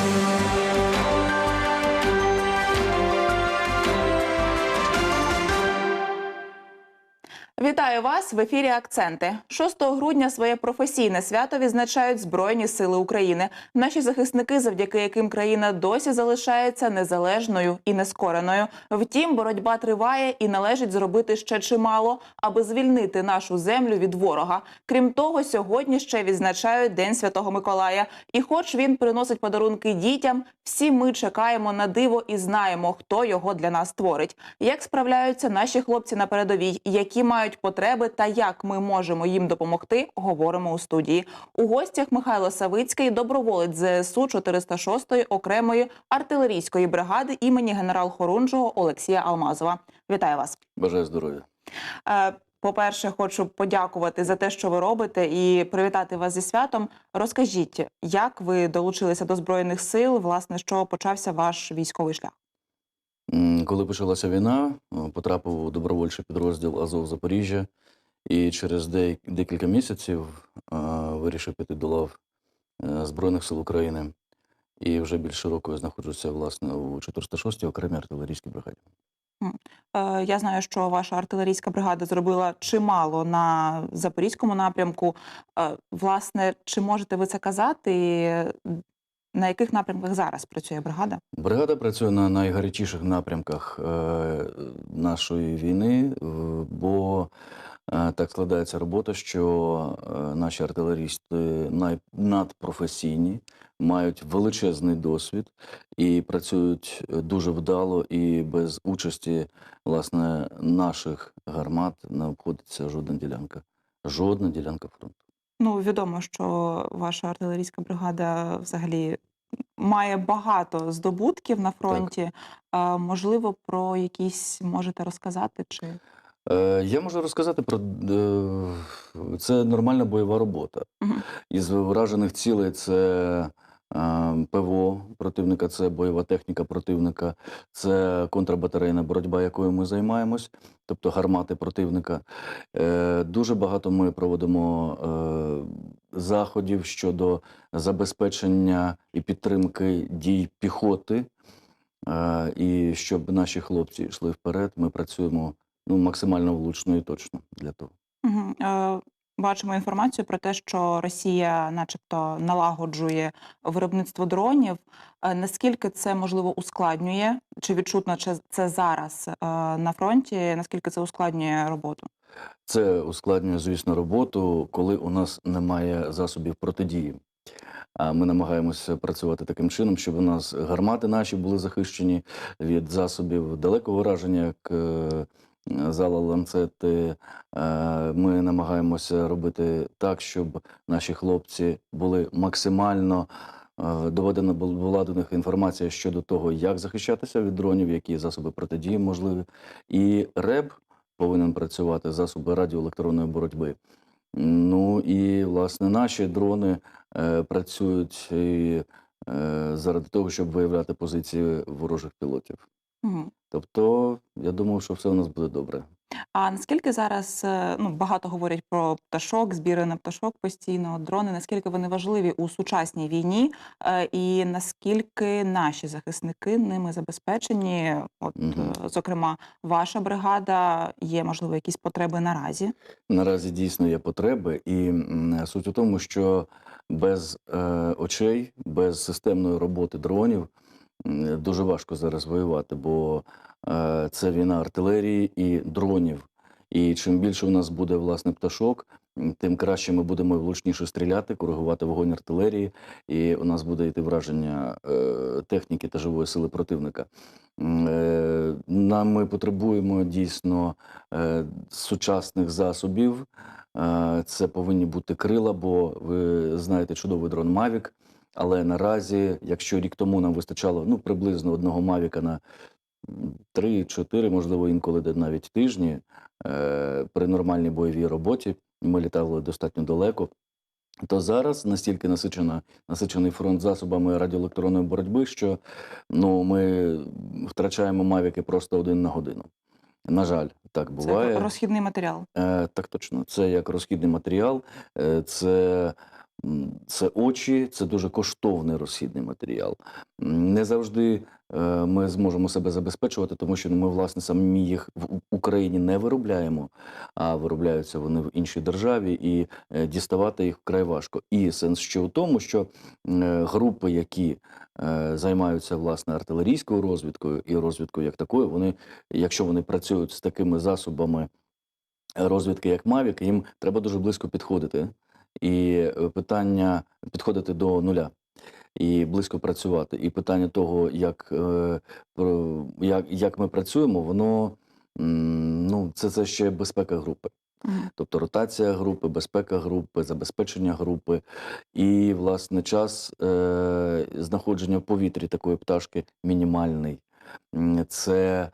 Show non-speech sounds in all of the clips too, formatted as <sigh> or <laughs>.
Thank you. Вітаю вас в ефірі Акценти. 6 грудня своє професійне свято відзначають Збройні Сили України. Наші захисники, завдяки яким країна досі залишається незалежною і нескореною. Втім, боротьба триває і належить зробити ще чимало, аби звільнити нашу землю від ворога. Крім того, сьогодні ще відзначають День Святого Миколая. І, хоч він приносить подарунки дітям, всі ми чекаємо на диво і знаємо, хто його для нас творить. Як справляються наші хлопці на передовій, які мають потреби та як ми можемо їм допомогти, говоримо у студії. У гостях Михайло Савицький, доброволець ЗСУ 406-ї окремої артилерійської бригади імені генерал Хорунжого Олексія Алмазова. Вітаю вас. Бажаю здоров'я. Е, По-перше, хочу подякувати за те, що ви робите, і привітати вас зі святом. Розкажіть, як ви долучилися до збройних сил? Власне, чого почався ваш військовий шлях? Коли почалася війна, потрапив у добровольчий підрозділ Азов Запоріжжя, і через декілька місяців вирішив піти до лав е, Збройних сил України. І вже більше року я знаходжуся власне у 406-й окремій артилерійській бригаді. Е, Я знаю, що ваша артилерійська бригада зробила чимало на запорізькому напрямку. Е, Власне, чи можете ви це казати? На яких напрямках зараз працює бригада? Бригада працює на найгарячіших напрямках е, нашої війни, бо е, так складається робота, що е, наші артилерісти най, надпрофесійні, мають величезний досвід і працюють дуже вдало і без участі власне наших гармат не обходиться жодна ділянка. Жодна ділянка фронту. Ну, відомо, що ваша артилерійська бригада взагалі має багато здобутків на фронті. Е, Можливо, про якісь можете розказати? Чи Е, Я можу розказати про е, це нормальна бойова робота. Угу. Із вражених цілей це ПВО противника, це бойова техніка противника, це контрбатарейна боротьба, якою ми займаємось, тобто гармати противника. Е, Дуже багато ми проводимо е, заходів щодо забезпечення і підтримки дій піхоти. Е, І щоб наші хлопці йшли вперед, ми працюємо ну, максимально влучно і точно для того. Мгм. Бачимо інформацію про те, що Росія, начебто, налагоджує виробництво дронів. Е, Наскільки це можливо ускладнює? Чи відчутно це зараз е, на фронті? Наскільки це ускладнює роботу? Це ускладнює, звісно, роботу, коли у нас немає засобів протидії. А ми намагаємося працювати таким чином, щоб у нас гармати наші були захищені від засобів далекого враження, як е, зала ланцети. Е, Ми намагаємося робити так, щоб наші хлопці були максимально е, доведена бу- була до них інформація щодо того, як захищатися від дронів, які засоби протидії можливі. І РЕБ повинен працювати засоби радіоелектронної боротьби. Ну і власне наші дрони е, працюють заради того, щоб виявляти позиції ворожих пілотів. Мгм. Тобто, я думаю, що все у нас буде добре. А наскільки зараз е, ну багато говорять про пташок, збіри на пташок постійно, дрони? Наскільки вони важливі у сучасній війні, е, і наскільки наші захисники ними забезпечені? От, е, зокрема, ваша бригада є можливо якісь потреби наразі? Наразі дійсно є потреби, і суть у тому, що без е, очей, без системної роботи дронів дуже важко зараз воювати, бо е, це війна артилерії і дронів. І чим більше у нас буде власне пташок, тим краще ми будемо влучніше стріляти, коригувати вогонь артилерії, і у нас буде йти враження е, техніки та живої сили противника. Е, Нам ми потребуємо дійсно сучасних засобів. Це повинні бути крила, бо ви знаєте чудовий дрон Mavic. Але наразі, якщо рік тому нам вистачало ну, приблизно одного Мавіка на 3-4, можливо, інколи де навіть тижні, е, при нормальній бойовій роботі, ми літали достатньо далеко. То зараз настільки насичена, насичений фронт засобами радіоелектронної боротьби, що ну, ми втрачаємо мавіки просто один на годину. На жаль, так буває. Це розхідний матеріал. Е, так точно, це як розхідний матеріал, е, це це очі, це дуже коштовний розхідний матеріал. Не завжди е, ми зможемо себе забезпечувати, тому що ми, власне, самі їх в Україні не виробляємо, а виробляються вони в іншій державі, і е, діставати їх вкрай важко. І сенс ще у тому, що е, групи, які займаються власне артилерійською розвідкою і розвідкою як такою, вони, якщо вони працюють з такими засобами розвідки, як Мавік, їм треба дуже близько підходити. І е, питання підходити до нуля і близько працювати. І питання того, як, е, як, як ми працюємо, воно ну, це, це ще безпека групи. Тобто ротація групи, безпека групи, забезпечення групи і, власне, час е, знаходження в повітрі такої пташки мінімальний. Це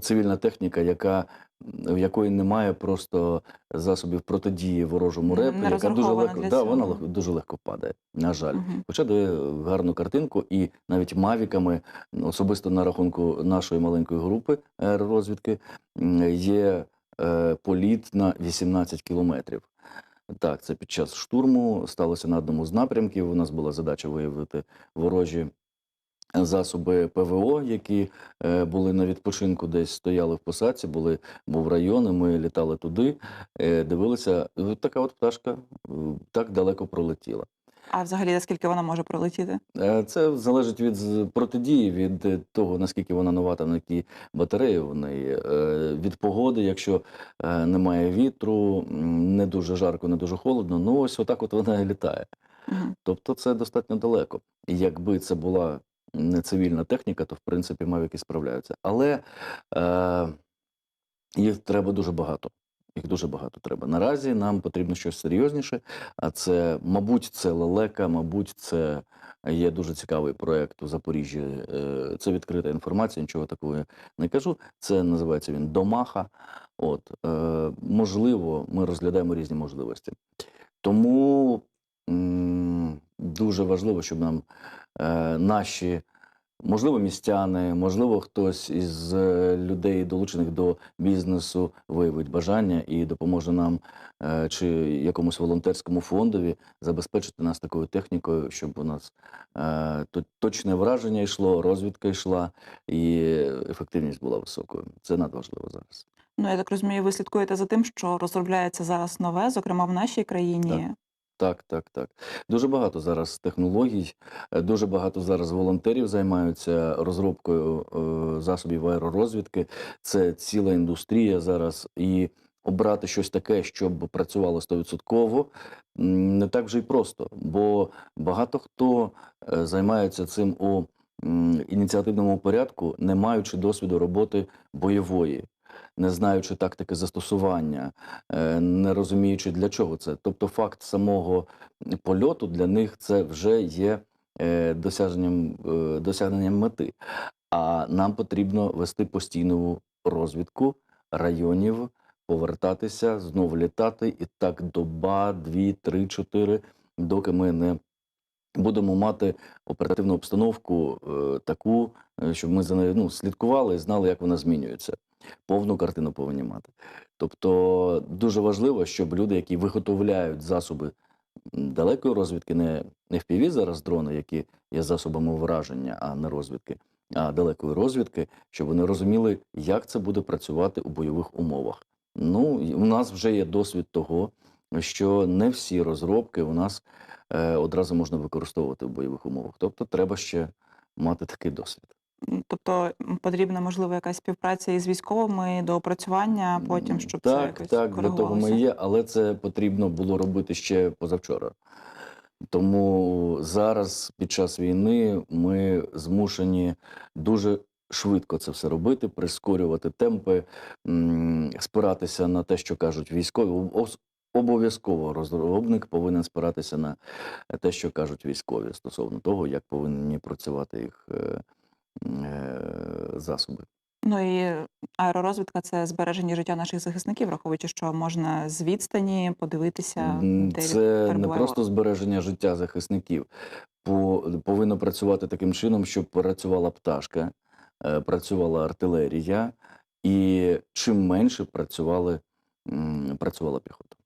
цивільна техніка, яка, в якої немає просто засобів протидії ворожому репу, не яка дуже легко, да, вона дуже легко падає, на жаль. Мгм. Хоча дає гарну картинку, і навіть мавіками, особисто на рахунку нашої маленької групи аеророзвідки, м, є е, політ на 18 кілометрів. Так, це під час штурму сталося на одному з напрямків. У нас була задача виявити ворожі засоби ПВО, які е, були на відпочинку, десь стояли в посадці, були, був район, і ми літали туди, е, дивилися. Така от пташка е, так далеко пролетіла. А взагалі, наскільки вона може пролетіти? Е, Це залежить від протидії, від е, того, наскільки вона нова, там, на які батареї в неї, е, від погоди, якщо е, немає вітру, не дуже жарко, не дуже холодно, ну ось отак от вона і літає. Тобто це достатньо далеко. І якби це була цивільна техніка, то в принципі мавіки справляються. Але е, їх треба дуже багато. Їх дуже багато треба. Наразі нам потрібно щось серйозніше. А це, мабуть, це лелека, мабуть, це є дуже цікавий проєкт у Запоріжжі. Е, Це відкрита інформація, нічого такого не кажу. Це називається він Домаха. От, е, можливо, ми розглядаємо різні можливості. Тому дуже важливо, щоб нам наші, можливо, містяни, можливо, хтось із е, людей, долучених до бізнесу, виявить бажання і допоможе нам е, чи якомусь волонтерському фондові забезпечити нас такою технікою, щоб у нас е, точне враження йшло, розвідка йшла і ефективність була високою. Це надважливо зараз. Ну, я так розумію, ви слідкуєте за тим, що розробляється зараз нове, зокрема в нашій країні. Так, так, так. так. Дуже багато зараз технологій, е, дуже багато зараз волонтерів займаються розробкою е, засобів аеророзвідки. Це ціла індустрія зараз. І обрати щось таке, щоб працювало 100%, не так вже й просто. Бо багато хто е, займається цим у ініціативному порядку, не маючи досвіду роботи бойової. Не знаючи тактики застосування, е, не розуміючи для чого це. Тобто, факт самого польоту для них це вже є е, досягненням, е, досягненням мети. А нам потрібно вести постійну розвідку районів, повертатися, знову літати, і так доба, дві, три, чотири, доки ми не будемо мати оперативну обстановку е, таку, щоб ми за нею ну, слідкували і знали, як вона змінюється. Повну картину повинні мати. Тобто дуже важливо, щоб люди, які виготовляють засоби далекої розвідки, не, не FPV зараз дрони, які є засобами враження, а не розвідки, а далекої розвідки, щоб вони розуміли, як це буде працювати у бойових умовах. Ну, у нас вже є досвід того, що не всі розробки у нас е, одразу можна використовувати в бойових умовах. Тобто треба ще мати такий досвід. Тобто потрібна, можливо, якась співпраця із військовими до опрацювання, потім, щоб це так, якось так, для того ми є, але це потрібно було робити ще позавчора. Тому зараз, під час війни, ми змушені дуже швидко це все робити, прискорювати темпи, спиратися на те, що кажуть військові. Обов'язково розробник повинен спиратися на те, що кажуть військові стосовно того, як повинні працювати їх е, засоби. Ну і аеророзвідка це збереження життя наших захисників, враховуючи, що можна з відстані подивитися, де Це не просто збереження життя захисників. По, повинно працювати таким чином, щоб працювала пташка, е, працювала артилерія, і чим менше працювали, м, працювала піхота.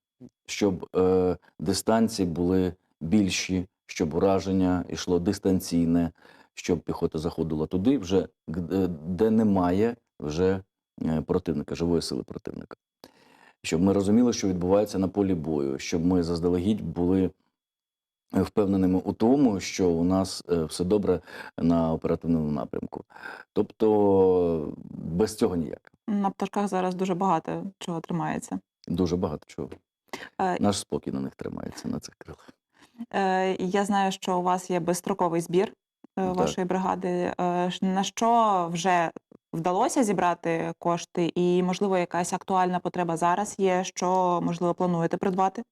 щоб е, дистанції були більші, щоб ураження йшло дистанційне, щоб піхота заходила туди, вже е, де немає вже е, противника, живої сили противника. Щоб ми розуміли, що відбувається на полі бою, щоб ми заздалегідь були е, впевненими у тому, що у нас все добре на оперативному напрямку. Тобто без цього ніяк. На пташках зараз дуже багато чого тримається. Дуже багато чого. Е, Наш спокій на них тримається на цих крилах. Е, Я знаю, що у вас є безстроковий збір. Вашої бригади. Е, На що вже вдалося зібрати кошти, і можливо якась актуальна потреба зараз є, що можливо плануєте придбати?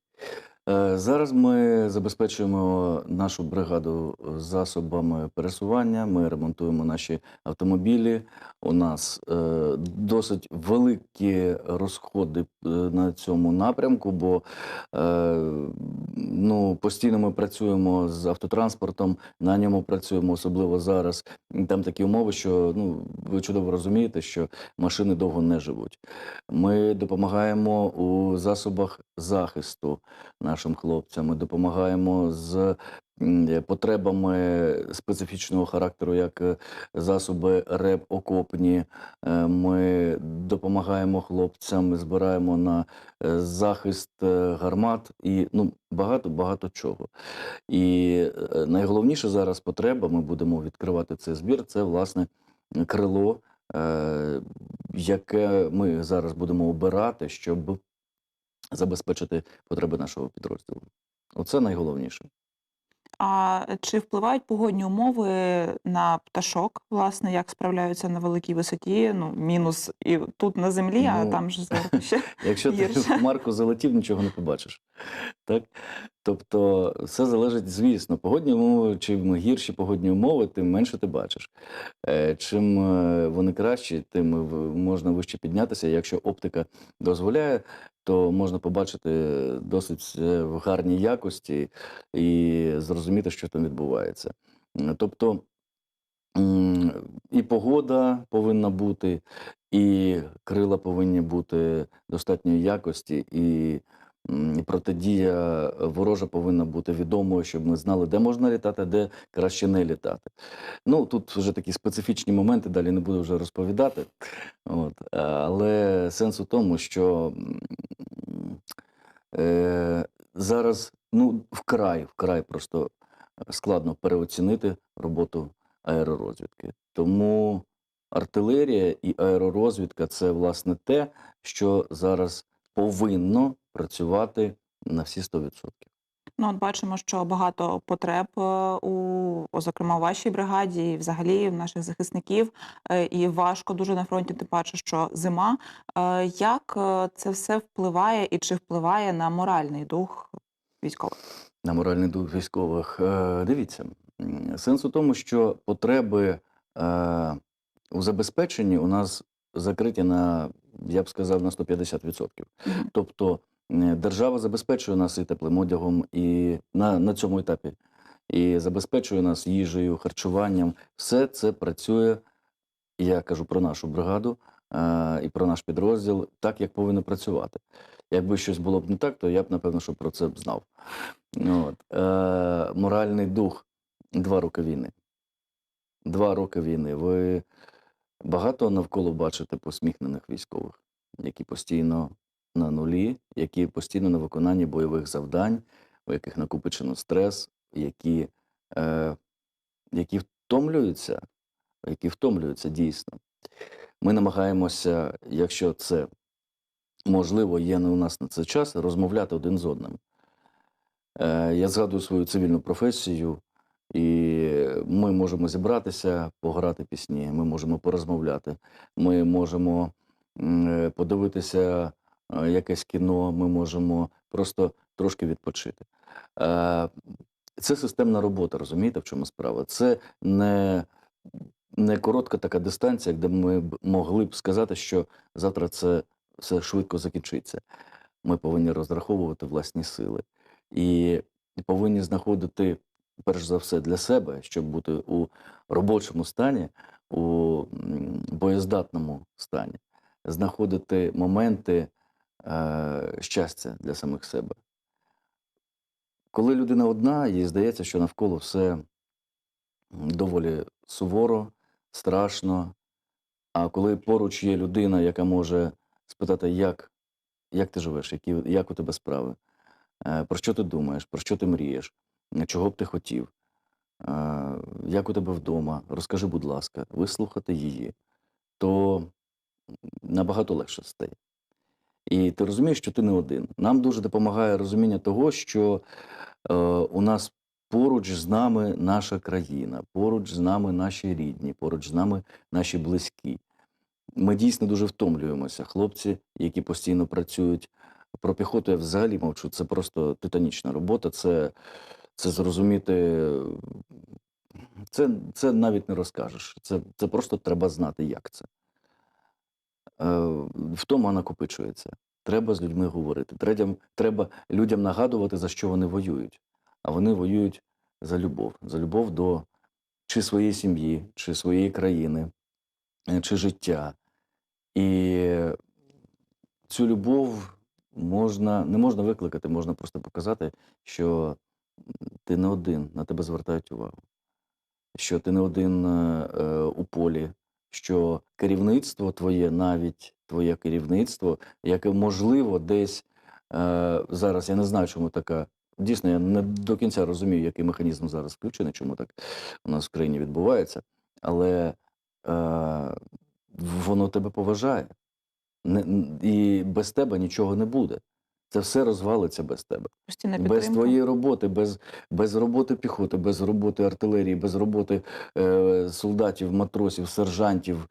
Е, Зараз ми забезпечуємо нашу бригаду засобами пересування. Ми ремонтуємо наші автомобілі. У нас е, досить великі розходи е, на цьому напрямку, бо е, ну, постійно ми працюємо з автотранспортом, на ньому працюємо, особливо зараз. Там такі умови, що ну, ви чудово розумієте, що машини довго не живуть. Ми допомагаємо у засобах захисту нашим хлопцям. Ми допомагаємо з потребами специфічного характеру, як е, засоби РЕП окопні. Е, Ми допомагаємо хлопцям, збираємо на е, захист гармат і ну багато багато чого. І найголовніше зараз потреба. Ми будемо відкривати цей збір. Це власне крило, яке ми зараз будемо обирати, щоб забезпечити потреби нашого підрозділу. Оце найголовніше. А чи впливають погодні умови на пташок, власне, як справляються на великій висоті? Ну, мінус і тут на землі, а Ну, там ж <laughs> зверху ще. Якщо ти в хмарку залетів, нічого не побачиш. Так? Тобто, все залежить, звісно, погодні умови, чим гірші погодні умови, тим менше ти бачиш. Е, Чим е, вони кращі, тим можна вище піднятися. Якщо оптика дозволяє, то можна побачити досить в гарній якості і зрозуміти, що там відбувається. Тобто і погода повинна бути, і крила повинні бути достатньої якості, і протидія ворожа повинна бути відомою, щоб ми знали, де можна літати, де краще не літати. Ну тут вже такі специфічні моменти, далі не буду вже розповідати. От. Але сенс у тому, що е, зараз ну, вкрай, вкрай просто складно переоцінити роботу аеророзвідки. Тому артилерія і аеророзвідка це власне те, що зараз повинно працювати на всі 100%. Ну, от бачимо, що багато потреб е, у, зокрема, у вашій бригаді, і взагалі в наших захисників, е, і важко дуже на фронті, тим паче, що зима. Е, Як це все впливає і чи впливає на моральний дух військових? на моральний дух військових. Дивіться, сенс у тому, що потреби у забезпеченні у нас закриті на, я б сказав, на 150%. Мгм. Тобто держава забезпечує нас і теплим одягом, і на, на цьому етапі, і забезпечує нас їжею, харчуванням. Все це працює, я кажу про нашу бригаду е, і про наш підрозділ, так, як повинно працювати. Якби щось було б не так, то я б, напевно, що про це б знав. От. Е, моральний дух два роки війни. Два роки війни. Ви багато навколо бачите посміхнених військових, які постійно на нулі, які постійно на виконанні бойових завдань, у яких накопичено стрес, які, е, які втомлюються, які втомлюються дійсно. Ми намагаємося, якщо це можливо, є не у нас на це час, розмовляти один з одним. Е, Я згадую свою цивільну професію, і ми можемо зібратися, пограти пісні, ми можемо порозмовляти, ми можемо е, подивитися якесь кіно, ми можемо просто трошки відпочити. Е, Це системна робота, розумієте, в чому справа? Це не, не коротка така дистанція, де ми б могли б сказати, що завтра це все швидко закінчиться. Ми повинні розраховувати власні сили і повинні знаходити, перш за все, для себе, щоб бути у робочому стані, у боєздатному стані, знаходити моменти щастя для самих себе. Коли людина одна, їй здається, що навколо все доволі суворо, страшно. А коли поруч є людина, яка може спитати, як, як ти живеш, які, як у тебе справи, е, про що ти думаєш, про що ти мрієш, е, чого б ти хотів, е, як у тебе вдома, розкажи, будь ласка, вислухати її, то набагато легше стає. І ти розумієш, що ти не один. Нам дуже допомагає розуміння того, що е, у нас поруч з нами наша країна, поруч з нами наші рідні, поруч з нами наші близькі. Ми дійсно дуже втомлюємося. Хлопці, які постійно працюють про піхоту, я взагалі мовчу. Це просто титанічна робота. Це, це зрозуміти. Це, це навіть не розкажеш. Це, це просто треба знати, як це. Е, Втома накопичується. Треба з людьми говорити. Треба, треба людям нагадувати, за що вони воюють. А вони воюють за любов, за любов до чи своєї сім'ї, чи своєї країни, е, чи життя. І цю любов можна, не можна викликати, можна просто показати, що ти не один, на тебе звертають увагу, що ти не один е, е, у полі, що керівництво твоє, навіть твоє керівництво, яке можливо десь е, зараз, я не знаю, чому така. Дійсно, я не до кінця розумію, який механізм зараз включений, чому так у нас в країні відбувається, але е, воно тебе поважає. Не, і без тебе нічого не буде. Це все розвалиться без тебе. Без твоєї роботи, без, без роботи піхоти, без роботи артилерії, без роботи е, солдатів, матросів, сержантів,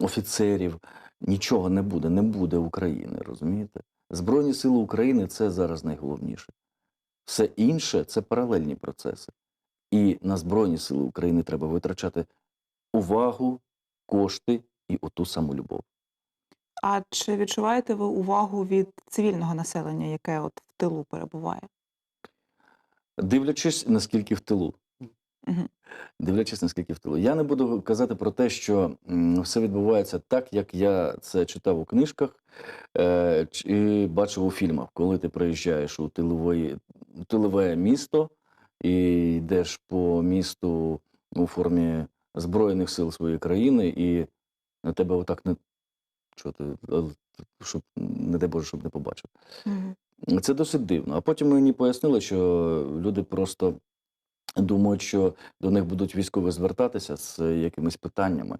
офіцерів нічого не буде, не буде України, розумієте? Збройні сили України це зараз найголовніше. Все інше це паралельні процеси. І на Збройні сили України треба витрачати увагу, кошти і оту саму любов. А чи відчуваєте ви увагу від цивільного населення, яке от в тилу перебуває? Дивлячись, наскільки в тилу. Мгм. Дивлячись, наскільки в тилу. Я не буду казати про те, що все відбувається так, як я це читав у книжках е, і бачив у фільмах, коли ти приїжджаєш у тилової, тилове місто і йдеш по місту у формі Збройних сил своєї країни, і на тебе отак не. Ти, е, щоб, не дай Боже, щоб не побачив. Мгм. Це досить дивно. А потім мені пояснили, що люди просто думають, що до них будуть військові звертатися з якимись питаннями.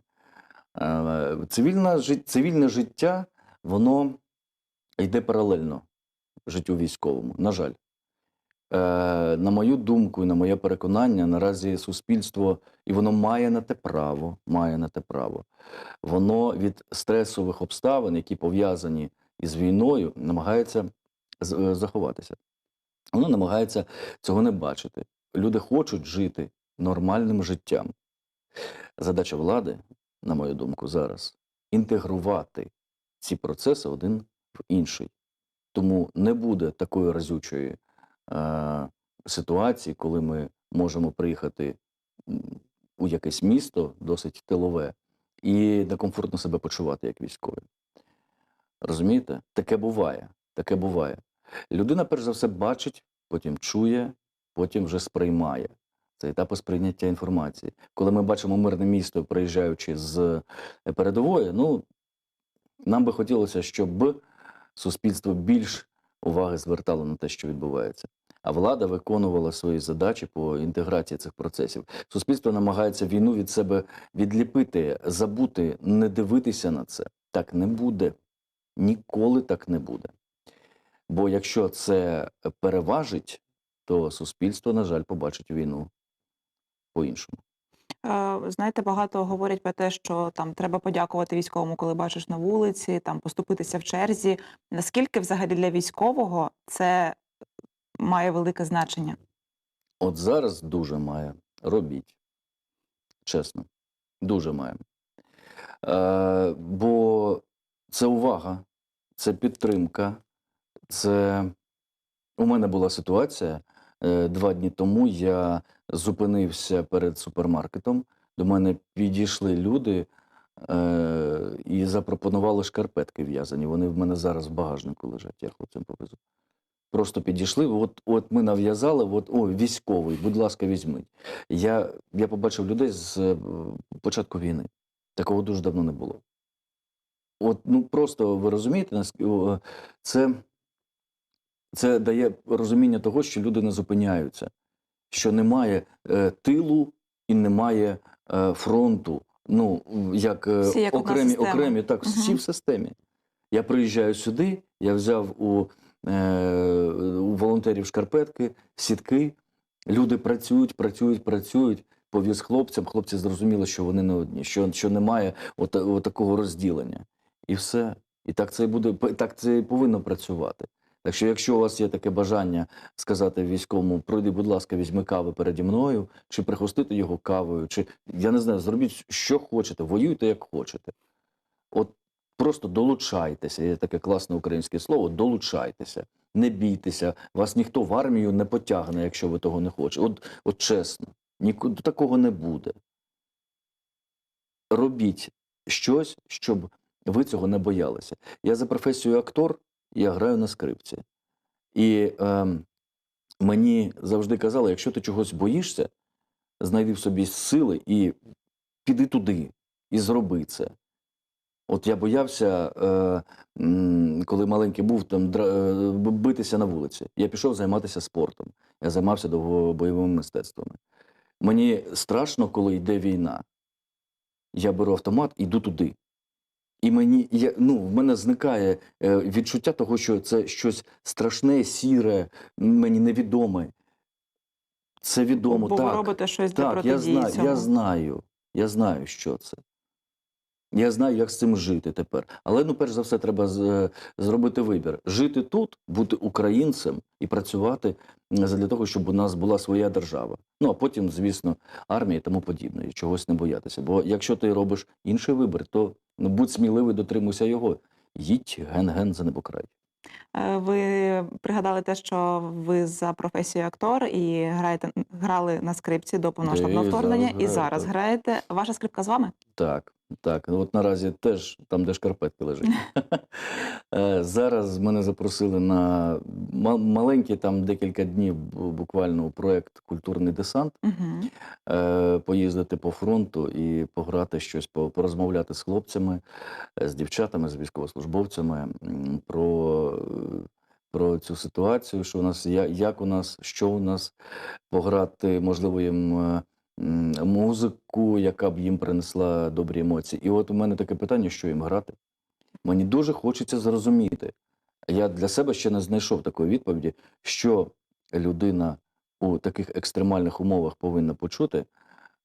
Е, Цивільна, цивільне життя, воно йде паралельно життю військовому. На жаль. Е, На мою думку і на моє переконання, наразі суспільство, і воно має на те право, має на те право. Воно від стресових обставин, які пов'язані із війною, намагається е, заховатися. Воно намагається цього не бачити. Люди хочуть жити нормальним життям. Задача влади, на мою думку, зараз інтегрувати ці процеси один в інший. Тому не буде такої разючої е, ситуації, коли ми можемо приїхати у якесь місто, досить тилове, і некомфортно себе почувати як військові. Розумієте? Таке буває. Таке буває. Людина, перш за все, бачить, потім чує, потім вже сприймає. Це етапи сприйняття інформації. Коли ми бачимо мирне місто, приїжджаючи з передової, ну нам би хотілося, щоб суспільство більш уваги звертало на те, що відбувається. А влада виконувала свої задачі по інтеграції цих процесів. Суспільство намагається війну від себе відліпити, забути, не дивитися на це. Так не буде. Ніколи так не буде. Бо якщо це переважить, то суспільство, на жаль, побачить війну по-іншому. Е, Знаєте, багато говорять про те, що там треба подякувати військовому, коли бачиш на вулиці, там поступитися в черзі. Наскільки взагалі для військового це має велике значення? От зараз дуже має. Робіть. Чесно. Дуже має. Е, бо це увага, це підтримка. Це у мене була ситуація. е, Два дні тому я зупинився перед супермаркетом. До мене підійшли люди е, і запропонували шкарпетки в'язані. Вони в мене зараз в багажнику лежать. Я хлопцям повезу. Просто підійшли, от, от ми нав'язали, от, о, військовий, будь ласка, візьміть. Я, я побачив людей з е, початку війни. Такого дуже давно не було. От, ну просто ви розумієте, це, це дає розуміння того, що люди не зупиняються, що немає е, тилу і немає е, фронту. Ну, як, е, Всі як окремі, окремі, так, всі в системі. Я приїжджаю сюди, я взяв у, е, у волонтерів шкарпетки, сітки. Люди працюють, працюють, працюють. Повіз хлопцям. Хлопці зрозуміли, що вони не одні, що, що немає от, от такого розділення. І все. І так це буде, так це і повинно працювати. Так що, якщо у вас є таке бажання сказати військовому, пройди, будь ласка, візьми кави переді мною, чи прихостити його кавою, чи я не знаю, зробіть що хочете, воюйте як хочете. От просто долучайтеся. Є таке класне українське слово долучайтеся. Не бійтеся, вас ніхто в армію не потягне, якщо ви того не хочете. От, от чесно, нікуди такого не буде. Робіть щось, щоб ви цього не боялися. Я за професією актор, я граю на скрипці. І ем, мені завжди казали, якщо ти чогось боїшся, знайди в собі сили і піди туди, і зроби це. От я боявся, е, коли маленький був, там е, битися на вулиці. Я пішов займатися спортом. Я займався бойовими мистецтвами. Мені страшно, коли йде війна. Я беру автомат і йду туди. І мені я, ну, в мене зникає е, відчуття того, що це щось страшне, сіре, мені невідоме. Це відомо, Бо так. ви робите щось для Так, я протидії знаю, цьому. я знаю. Я знаю, що це. Я знаю, як з цим жити тепер. Але ну, перш за все, треба з- е, зробити вибір: жити тут, бути українцем і працювати для того, щоб у нас була своя держава. Ну а потім, звісно, армія і тому подібне, і чогось не боятися. Бо якщо ти робиш інший вибір, то ну, будь сміливий, дотримуйся його. Їдь ген-ген за небокрай. Е, Ви пригадали те, що ви за професією актор і граєте грали на скрипці до повномасштабного вторгнення, і зараз граєте. Ваша скрипка з вами? Так, так. Ну, От наразі теж там, де шкарпетки лежать. <laughs> <laughs> Е, Зараз мене запросили на ма- маленький там декілька днів бу- буквально проєкт Культурний десант. Е, Поїздити по фронту і пограти щось, по- порозмовляти з хлопцями, е, з дівчатами, з військовослужбовцями про, про цю ситуацію, що у нас я- як у нас, що у нас пограти, можливо, їм музику, яка б їм принесла добрі емоції. І от у мене таке питання, що їм грати. Мені дуже хочеться зрозуміти. Я для себе ще не знайшов такої відповіді, що людина у таких екстремальних умовах повинна почути.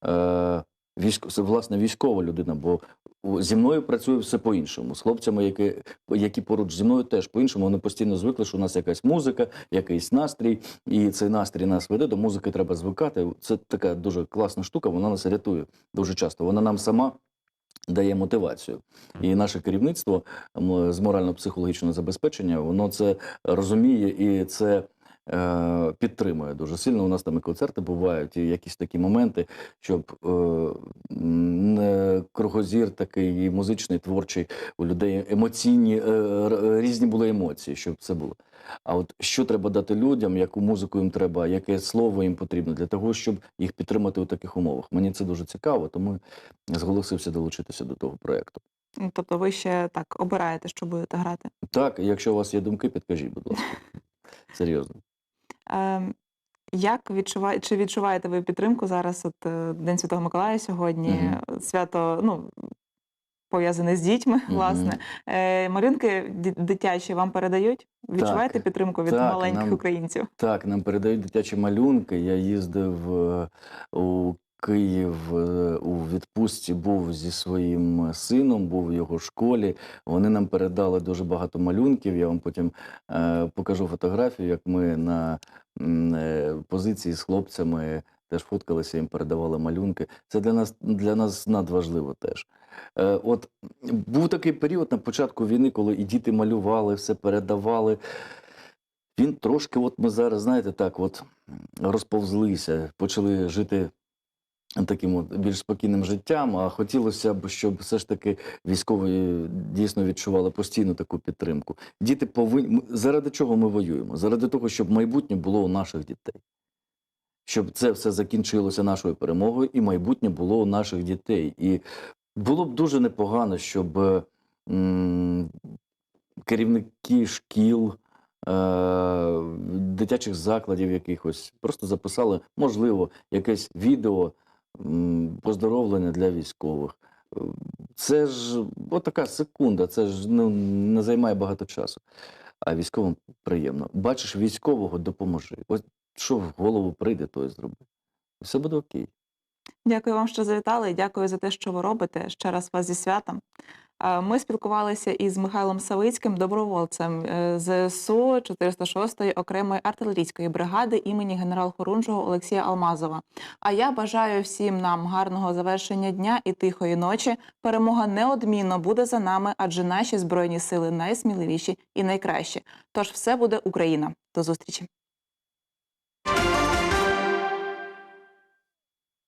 Е, військ... власне, військова людина, бо зі мною працює все по-іншому. З хлопцями, які, які поруч зі мною, теж по-іншому. Вони постійно звикли, що у нас якась музика, якийсь настрій, і цей настрій нас веде. До музики треба звикати. Це така дуже класна штука, вона нас рятує дуже часто. Вона нам сама дає мотивацію. І наше керівництво з морально-психологічного забезпечення, воно це розуміє і це. Е, Підтримує дуже сильно. У нас там і концерти бувають, і якісь такі моменти, щоб е, не кругозір такий і музичний, творчий у людей емоційні, е, різні були емоції, щоб це було. А от що треба дати людям, яку музику їм треба, яке слово їм потрібно для того, щоб їх підтримати у таких умовах. Мені це дуже цікаво, тому зголосився долучитися до того проєкту. Тобто ви ще так обираєте, що будете грати. Так, якщо у вас є думки, підкажіть, будь ласка. <laughs> Серйозно. Е, як відчуває, чи відчуваєте ви підтримку зараз? От е, День Святого Миколая сьогодні, свято ну, пов'язане з дітьми, Мгм. власне. Е, малюнки дитячі вам передають? Відчуваєте Так. підтримку від Так, маленьких нам- українців? Так, нам передають дитячі малюнки. Я їздив е, у Київ е, у відпустці, був зі своїм сином, був в його школі. Вони нам передали дуже багато малюнків. Я вам потім е, покажу фотографію, як ми на е, позиції з хлопцями теж фоткалися, їм передавали малюнки. Це для нас для нас надважливо теж. От був такий період на початку війни, коли і діти малювали, все передавали. Він трошки, от ми зараз, знаєте, так, от розповзлися, почали жити таким от більш спокійним життям. А хотілося б, щоб все ж таки військові дійсно відчували постійну таку підтримку. Діти повинні заради чого ми воюємо? Заради того, щоб майбутнє було у наших дітей. Щоб це все закінчилося нашою перемогою, і майбутнє було у наших дітей. І було б дуже непогано, щоб е, м, керівники шкіл, е, дитячих закладів якихось просто записали, можливо, якесь відео поздоровлення для військових. Це ж отака секунда, це ж ну, не займає багато часу. А військовим приємно. Бачиш військового, допоможи. Ось що в голову прийде, то і зроби. Все буде окей. Дякую вам, що завітали. Дякую за те, що ви робите. Ще раз вас зі святом. Ми спілкувалися із Михайлом Савицьким, добровольцем е, ЗСУ 406-ї окремої артилерійської бригади імені генерал-хорунжого Олексія Алмазова. А я бажаю всім нам гарного завершення дня і тихої ночі. Перемога неодмінно буде за нами, адже наші збройні сили найсміливіші і найкращі. Тож все буде Україна. До зустрічі.